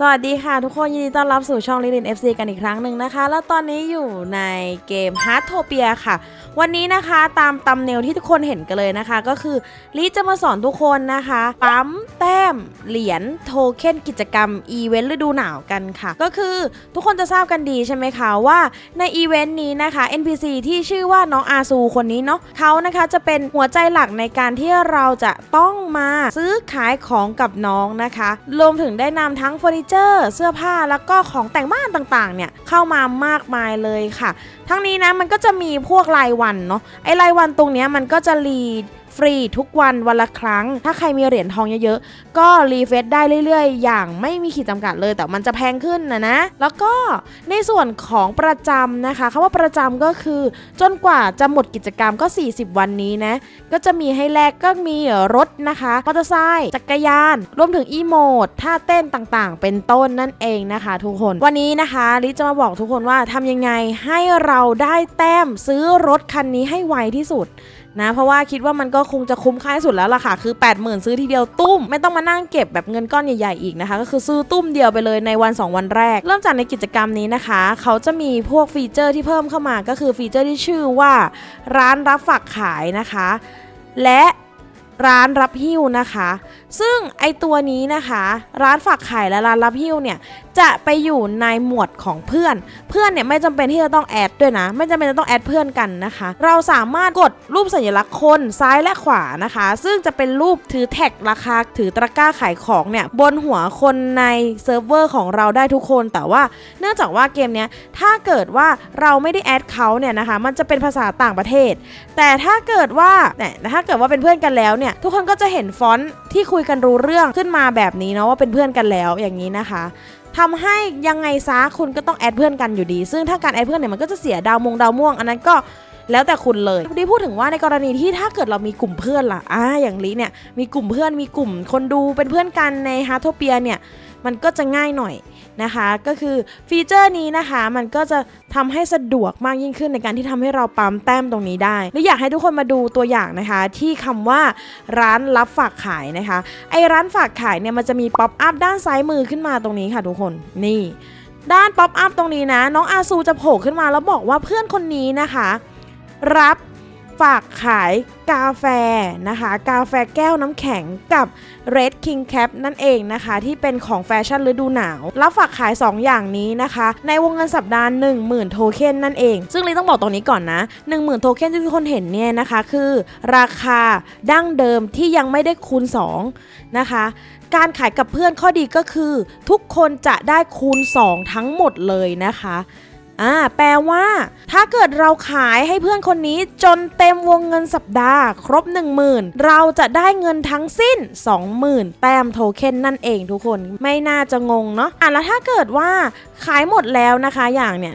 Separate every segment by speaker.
Speaker 1: สวัสดีค่ะทุกคนยินดีต้อนรับสู่ช่องลิลิน FC กันอีกครั้งหนึ่งนะคะ แล้วตอนนี้อยู่ในเกม h a r t o p i a ค่ะ วันนี้นะคะตามตำเนลที่ทุกคนเห็นกันเลยนะคะ ก็คือลิจะมาสอนทุกคนนะคะ ปั๊มแต้มเหรียญโทเค็นกิจกรรมอีเวนต์ฤดูหนาวกันค่ะ ก็คือทุกคนจะทราบกันดีใช่ไหมคะว่าในอีเวนต์นี้นะคะ NPC ที่ชื่อว่าน้องอาซูคนนี้เนาะเขานะคะจะเป็นหัวใจหลักในการที่เราจะต้องมาซื้อขายของกับน้องนะคะรวมถึงได้นำทั้งเฟอร์นิเจอร์เสื้อผ้าแล้วก็ของแต่งบ้านต่างๆ เนี่ยเข้ามามากมายเลยค่ะ ทั้งนี้นะมันก็จะมีพวกรายวันเนาะไอรายวันตรงเนี้ยมันก็จะรี ฟรีทุกวันวันละครั้ง ถ้าใครมีเหรียญทองเยอะๆ ก็รีเฟซได้เรื่อยๆ อย่างไม่มีขีดจำกัดเลย แต่มันจะแพงขึ้นนะนะ แล้วก็ในส่วนของประจำนะคะคำว่าประจำก็คือ จนกว่าจะหมดกิจกรรมก็ 40 วันนี้นะ ก็จะมีให้แลกก็มีรถนะคะมอเตอร์ไซค์จักรยาน รวมถึงอีโมดท่าเต้นต่างๆ เป็นต้นนั่นเองนะคะ ทุกคนวันนี้นะคะลิจะมาบอกทุกคนว่าทำยังไงให้เราได้แต้มซื้อรถคันนี้ให้ไวที่สุด นะเพราะว่าคิดว่ามันก็คงจะคุ้มค่าที่สุดแล้วล่ะค่ะ คือ 80,000 ซื้อทีเดียวตุ้ม ไม่ต้องมานั่งเก็บแบบเงินก้อนใหญ่ๆอีกนะคะ ก็คือซื้อตุ้มเดียวไปเลยในวัน 2 วันแรก เริ่มจากในกิจกรรมนี้นะคะ เขาจะมีพวกฟีเจอร์ที่เพิ่มเข้ามาก็คือฟีเจอร์ที่ชื่อว่า ร้านรับฝากขายนะคะ และร้านรับหิ้วนะคะซึ่งไอตัวนี้นะคะ ร้านฝากขายและร้านรับหิ้วเนี่ยจะไปอยู่ในหมวดของเพื่อน เพื่อนเนี่ยไม่จำเป็นที่จะต้องแอดด้วยนะ ไม่จำเป็นจะต้องแอดเพื่อนกันนะคะ เราสามารถกดรูปสัญลักษณ์คนซ้ายและขวานะคะ ซึ่งจะเป็นรูปถือแท็กราคาถือตะกร้าขายของเนี่ยบนหัวคนในเซิร์ฟเวอร์ของเราได้ทุกคน แต่ว่าเนื่องจากว่าเกมเนี้ยถ้าเกิดว่าเราไม่ได้แอดเขาเนี่ยนะคะมันจะเป็นภาษาต่างประเทศ แต่ถ้าเกิดว่าเนี่ยถ้าเกิดว่าเป็นเพื่อนกันแล้วเนี่ยทุกคนก็จะเห็นฟอนต์ที่คุุยกันรู้เรื่องขึ้นมาแบบนี้เนาะว่าเป็นเพื่อนกันแล้วอย่างนี้นะคะทำให้ยังไงซะคุณก็ต้องแอดเพื่อนกันอยู่ดี ซึ่งถ้าการแอดเพื่อนเนี่ยมันก็จะเสียดาวมงดาวม่วง อันนั้นก็แล้วแต่คุณเลยดีพูดถึงว่าในกรณีที่ถ้าเกิดเรามีกลุ่มเพื่อนล่ะอ่าอย่างลิเนี่ยมีกลุ่มเพื่อนมีกลุ่มคนดูเป็นเพื่อนกันในฮาร์ทโทเปียเนี่ย มันก็จะง่ายหน่อยนะคะ ก็คือฟีเจอร์นี้นะคะ มันก็จะทำให้สะดวกมากยิ่งขึ้นในการที่ทำให้เราปั๊มแต้มตรงนี้ได้และอยากให้ทุกคนมาดูตัวอย่างนะคะ ที่คำว่าร้านรับฝากขายนะคะ ไอร้านฝากขายเนี่ยมันจะมีป๊อปอัพด้านซ้ายมือขึ้นมาตรงนี้ค่ะทุกคนนี่ ด้านป๊อปอัพตรงนี้นะ น้องอาซูจะโผล่ขึ้นมาแล้วบอกว่าเพื่อนคนนี้นะคะ รับ ฝากขายกาแฟนะคะ กาแฟแก้วน้ำแข็งกับ Red King Cap นั่นเองนะคะ ที่เป็นของแฟชั่นฤดูหนาว รับฝากขาย 2 อย่างนี้นะคะ ในวงเงินสัปดาห์ 10,000 โทเค็นนั่นเอง ซึ่งลีต้องบอกตรงนี้ก่อนนะ 10,000 โทเค็นที่ทุกคนเห็นเนี่ยนะคะ คือราคาดั้งเดิมที่ยังไม่ได้คูณ 2 นะคะการขายกับเพื่อนข้อดีก็คือ ทุกคนจะได้คูณ 2 ทั้งหมดเลยนะคะ อ่าแปลว่า ถ้าเกิดเราขายให้เพื่อนคนนี้จนเต็มวงเงินสัปดาห์ ครบ 10,000 เราจะได้เงินทั้งสิ้น 20,000 แต้มโทเค็นนั่นเองทุกคนไม่น่าจะงงเนาะอะแล้วถ้าเกิดว่าขายหมดแล้วนะคะอย่างเนี่ย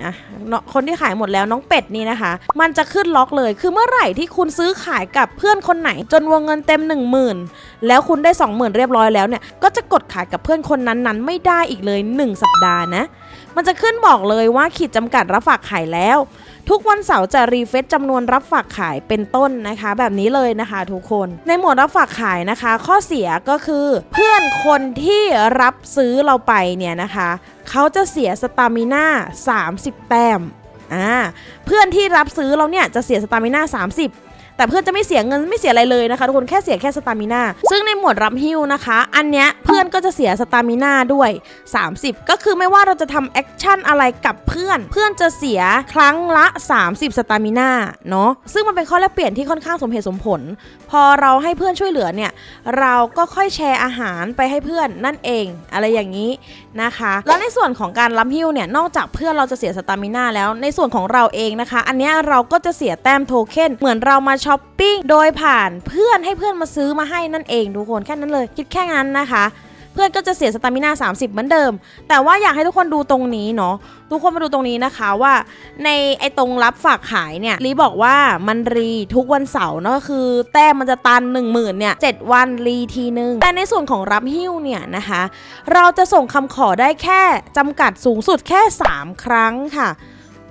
Speaker 1: เนาะคนที่ขายหมดแล้วน้องเป็ดนี่นะคะ มันจะขึ้นล็อกเลยคือเมื่อไหร่ที่คุณซื้อขายกับเพื่อนคนไหน จนวงเงินเต็ม 10,000 แล้วคุณได้ 20,000 เรียบร้อยแล้วเนี่ยก็จะกดขายกับเพื่อนคนนั้นๆ ไม่ได้อีกเลย 1 สัปดาห์นะ มันจะขึ้นบอกเลยว่าขีดจำกัดรับฝากขายแล้ว ทุกวันเสาร์จะรีเฟซจำนวนรับฝากขายเป็นต้นนะคะ แบบนี้เลยนะคะ ทุกคนในหมวดรับฝากขายนะคะ ข้อเสียก็คือ เพื่อนคนที่รับซื้อเราไปเนี่ยนะคะเขาจะเสียสตามิน่า30 แต้มอ่าเพื่อนที่รับซื้อเราเนี่ยจะเสียสตามิน่า30 แต่เพื่อนจะไม่เสียเงินไม่เสียอะไรเลยนะคะทุกคนแค่เสียแค่สตามิน่าซึ่งในหมวดรับฮิ้วนะคะ อันเนี้ยเพื่อนก็จะเสียสตามิน่าด้วย 30 ก็คือไม่ว่าเราจะทำแอคชั่นอะไรกับเพื่อน เพื่อนจะเสียครั้งละ 30 สตามิน่าเนาะซึ่งมันเป็นข้อแลกเปลี่ยนที่ค่อนข้างสมเหตุสมผล พอเราให้เพื่อนช่วยเหลือเนี่ยเราก็ค่อยแชร์อาหารไปให้เพื่อนนั่นเอง อะไรอย่างนี้นะคะ แล้วในส่วนของการรับหิ้วเนี่ยนอกจากเพื่อนเราจะเสียสตามิน่าแล้วในส่วนของเราเองนะคะ อันเนี้ยเราก็จะเสียแต้มโทเค็นเหมือนเรามาช้อปปิ้งโดยผ่านเพื่อนให้เพื่อนมาซื้อมาให้นั่นเองทุกคนแค่นั้นเลย คิดแค่นั้นนะคะ เพื่อนก็จะเสียสตามิน่า30 เหมือนเดิม แต่ว่าอยากให้ทุกคนดูตรงนี้เนาะทุกคนมาดูตรงนี้นะคะว่าในไอตรงรับฝากขายเนี่ยลีบอกว่ามันรีทุกวันเสาร์เนอะคือ แต้มมันจะตัน 1 0,000เนี่ย7วันรีทีนึง แต่ในส่วนของรับหิ้วเนี่ยนะคะ เราจะส่งคำขอได้แค่จำกัดสูงสุดแค่ 3 ครั้งค่ะ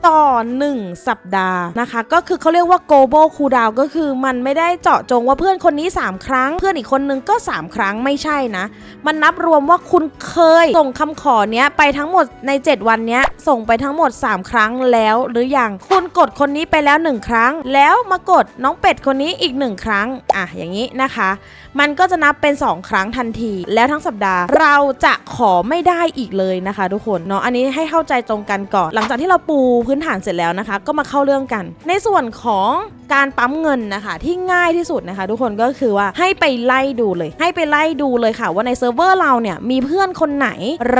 Speaker 1: ต่อ 1 สัปดาห์นะคะ ก็คือเขาเรียกว่า global cooldown ก็คือมันไม่ได้เจาะจงว่าเพื่อนคนนี้ 3 ครั้ง เพื่อนอีกคนนึงก็ 3 ครั้งไม่ใช่นะ มันนับรวมว่าคุณเคยส่งคำขอเนี้ยไปทั้งหมดใน 7 วันเนี้ยส่งไปทั้งหมด 3 ครั้งแล้วหรือยังคุณกดคนนี้ไปแล้ว 1 ครั้ง แล้วมากดน้องเป็ดคนนี้อีก 1 ครั้งอะอย่างนี้นะคะ มันก็จะนับเป็น 2 ครั้งทันที แล้วทั้งสัปดาห์เราจะขอไม่ได้อีกเลยนะคะ ทุกคนเนาะอันนี้ให้เข้าใจตรงกันก่อน หลังจากที่เราปูพื้นฐานเสร็จแล้วนะคะ ก็มาเข้าเรื่องกัน ในส่วนของการปั๊มเงินนะคะ ที่ง่ายที่สุดนะคะ ทุกคนก็คือว่าให้ไปไล่ดูเลย ให้ไปไล่ดูเลยค่ะ ว่าในเซิร์ฟเวอร์เราเนี่ยมีเพื่อนคนไหน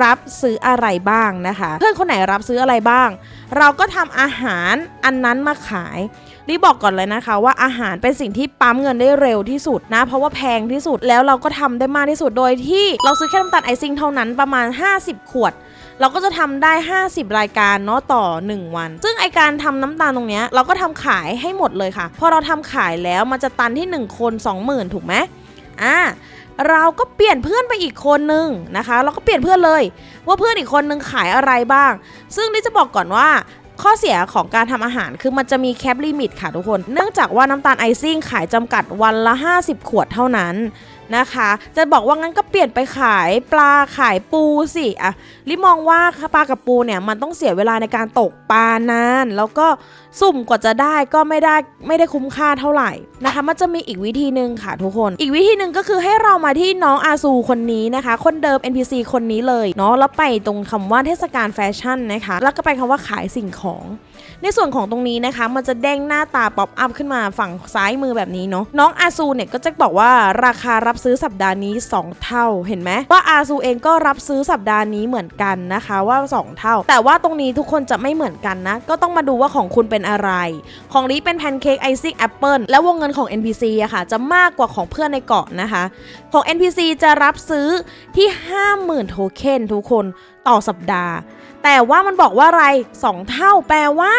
Speaker 1: รับซื้ออะไรบ้างนะคะ เพื่อนคนไหนรับซื้ออะไรบ้าง เราก็ทำอาหารอันนั้นมาขาย รีบบอกก่อนเลยนะคะ ว่าอาหารเป็นสิ่งที่ปั๊มเงินได้เร็วที่สุดนะ เพราะว่าแพงที่สุดแล้วเราก็ทำได้มากที่สุดโดยที่เราซื้อแค่น้ำตาลไอซิ่งเท่านั้นประมาณ 50 ขวดเราก็จะทำได้ 50 รายการเนาะต่อ 1 วัน ซึ่งไอการทำน้ำตาลตรงเนี้ยเราก็ทำขายให้หมดเลยค่ะ พอเราทำขายแล้วมันจะตันที่ 1 คน 20,000 ถูกไหมอ่าเราก็เปลี่ยนเพื่อนไปอีกคนนึงนะคะ เราก็เปลี่ยนเพื่อนเลย ว่าเพื่อนอีกคนนึงขายอะไรบ้าง ซึ่งนี่จะบอกก่อนว่า ข้อเสียของการทำอาหารคือมันจะมีแคปลิมิตค่ะทุกคน เนื่องจากว่าน้ำตาลไอซิ่งขายจำกัดวันละ 50 ขวดเท่านั้น นะคะ จะบอกว่างั้นก็เปลี่ยนไปขายปลาขายปูสิอะลิมองว่าปลากับปูเนี่ยมันต้องเสียเวลาในการตกปลานาน แล้วก็สุ่มกว่าจะได้ก็ไม่ได้ไม่ได้คุ้มค่าเท่าไหร่นะคะ มันจะมีอีกวิธีหนึ่งค่ะทุกคน อีกวิธีหนึ่งก็คือให้เรามาที่น้องอาซูคนนี้นะคะ คนเดิม NPC คนนี้เลยเนาะแล้วไปตรงคำว่าเทศกาลแฟชั่นนะคะ แล้วก็ไปคำว่าขายสิ่งของ ในส่วนของตรงนี้นะคะ มันจะเด้งหน้าตาป๊อปอัพขึ้นมาฝั่งซ้ายมือแบบนี้เนาะน้องอาซูเนี่ยก็จะบอกว่าราคารับซื้อสัปดาห์นี้ 2 เท่าเห็นไหมว่าอาซูเองก็รับซื้อสัปดาห์นี้เหมือนกันนะคะว่า 2 เท่า แต่ว่าตรงนี้ทุกคนจะไม่เหมือนกันนะ ก็ต้องมาดูว่าของคุณเป็นอะไร ของนี้เป็นแพนเค้กไอซิ่งแอปเปิลและวงเงินของ NPC อะค่ะ จะมากกว่าของเพื่อนในเกาะนะคะ ของ NPC จะรับซื้อที่ 50,000 โทเค็นทุกคนต่อสัปดาห์ แต่ว่ามันบอกว่าอะไร 2 เท่าแปลว่า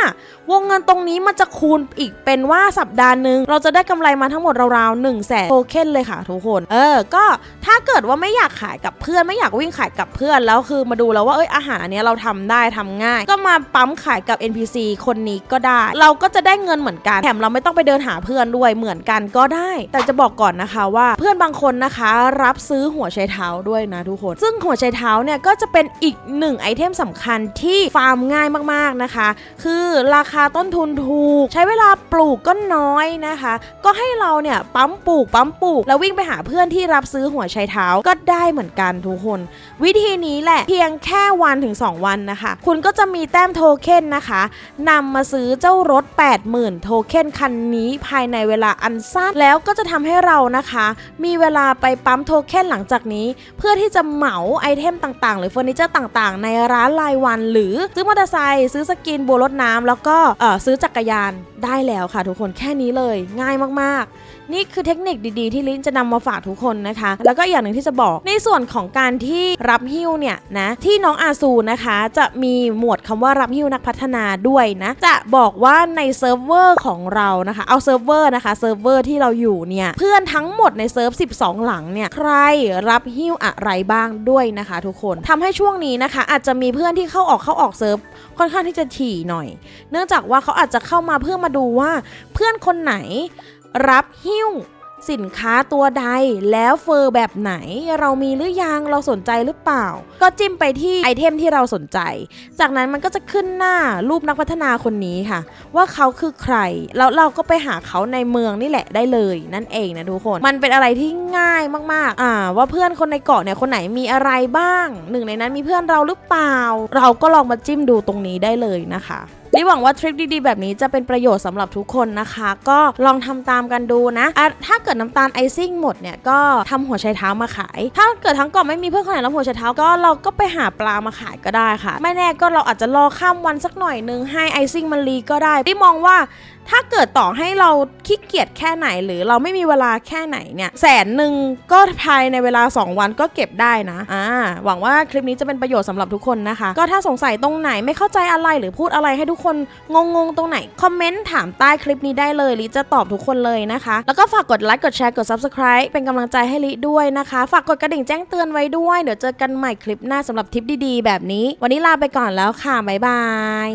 Speaker 1: วงเงินตรงนี้มันจะคูณอีกเป็นว่าสัปดาห์หนึ่งเราจะได้กำไรมาทั้งหมดราวๆ1นึ่งแสนโทเค็นเลยค่ะทุกคน เออ ก็ถ้าเกิดว่าไม่อยากขายกับเพื่อนไม่อยากวิ่งขายกับเพื่อนแล้วคือมาดูแล้วว่าเอ้ยอาหารอันนี้เราทำได้ทำง่าย ก็มาปั๊มขายกับ NPC คนนี้ก็ได้ เราก็จะได้เงินเหมือนกันแถมเราไม่ต้องไปเดินหาเพื่อนด้วยเหมือนกันก็ได้ แต่จะบอกก่อนนะคะว่าเพื่อนบางคนนะคะ รับซื้อหัวไชเท้าด้วยนะทุกคน ซึ่งหัวไชเท้าเนี่ยก็จะเป็นอีกหนึ่งไอเทมสำคัญที่ฟาร์มง่ายมากๆนะคะ คือราคาต้นทุนถูก ใช้เวลาปลูกก็น้อยนะคะ ก็ให้เราเนี่ยปั๊มปลูกปั๊มปลูก แล้ววิ่งไปหาเพื่อนที่รับซื้อหัวไชเท้าก็ได้เหมือนกันทุกคน วิธีนี้แหละเพียงแค่วันถึง 2 วันนะคะ คุณก็จะมีแต้มโทเค็นนะคะนำมาซื้อเจ้ารถ 80,000 โทเค็นคันนี้ภายในเวลาอันสั้นแล้วก็จะทำให้เรานะคะ มีเวลาไปปั๊มโทเค็นหลังจากนี้ เพื่อที่จะเหมาไอเทมต่างๆ หรือเฟอร์นิเจอร์ต่างๆ ในร้านรายวัน หรือซื้อมอเตอร์ไซค์ซื้อสกินบัวรถน้ำแล้วก็เอ่อซื้อจักรยานได้แล้วค่ะ ทุกคนแค่นี้เลย ง่ายมากๆ นี่คือเทคนิคดีๆ ที่ลิ้นจะนำมาฝากทุกคนนะคะ แล้วก็อย่างหนึ่งที่จะบอกในส่วนของการที่รับหิ้วเนี่ยนะที่น้องอาซูนะคะ จะมีหมวดคำว่ารับหิ้วนักพัฒนาด้วยนะจะบอกว่าในเซิร์ฟเวอร์ของเรานะคะเอาเซิร์ฟเวอร์นะคะเซิร์ฟเวอร์ที่เราอยู่เนี่ยเพื่อนทั้งหมดในเซิร์ฟ 12 หลังเนี่ยใครรับหิ้วอะไรบ้างด้วยนะคะ ทุกคนทำให้ช่วงนี้นะคะ อาจจะมีเพื่อนที่เข้าออกเข้าออกเซิร์ฟค่อนข้างที่จะถี่หน่อย เนื่องจากว่าเขาอาจจะเข้ามาเพื่อมาดูว่าเพื่อนคนไหนรับหิ้ว สินค้าตัวใดแล้วเฟอร์แบบไหน เรามีหรือยังเราสนใจหรือเปล่า ก็จิ้มไปที่ไอเทมที่เราสนใจ จากนั้นมันก็จะขึ้นหน้ารูปนักพัฒนาคนนี้ค่ะ ว่าเขาคือใคร แล้วเราก็ไปหาเขาในเมืองนี่แหละได้เลย นั่นเองนะทุกคนมันเป็นอะไรที่ง่ายมากๆอ่าว่าเพื่อนคนในเกาะเนี่ยคนไหนมีอะไรบ้าง หนึ่งในนั้นมีเพื่อนเราหรือเปล่า เราก็ลองมาจิ้มดูตรงนี้ได้เลยนะคะ นี่หวังว่าทริคดีๆ แบบนี้จะเป็นประโยชน์สำหรับทุกคนนะคะ ก็ลองทำตามกันดูนะะถ้าเกิดน้ำตาลไอซิ่งหมดเนี่ยก็ทำหัวไชเท้ามาขาย ถ้าเกิดทั้งเกาะไม่มีเพื่อนคนไหนรับหัวไชเท้าก็เราก็ไปหาปลามาขายก็ได้ค่ะ ไม่แน่ก็เราอาจจะรอข้ามวันสักหน่อยนึงให้ไอซิ่งมันรีก็ได้ที่มองว่าถ้าเกิดต่อให้เราขี้เกียจแค่ไหนหรือเราไม่มีเวลาแค่ไหนเนี่ยแสนหนึ่งก็ภายในเวลา 2 วันก็เก็บได้นะอ่าหวังว่าคลิปนี้จะเป็นประโยชน์สำหรับทุกคนนะคะ ก็ถ้าสงสัยตรงไหนไม่เข้าใจอะไรหรือพูดอะไรให้ทุกคนงงๆตรงไหน คอมเมนต์ถามใต้คลิปนี้ได้เลยลิจะตอบทุกคนเลยนะคะ แล้วก็ฝากกดไลค์กดแชร์กด subscribe เป็นกำลังใจให้ลิด้วยนะคะ ฝากกดกระดิ่งแจ้งเตือนไว้ด้วยเดี๋ยวเจอกันใหม่คลิปหน้าสำหรับทิปดีๆ แบบนี้ วันนี้ลาไปก่อนแล้วค่ะบ๊ายบาย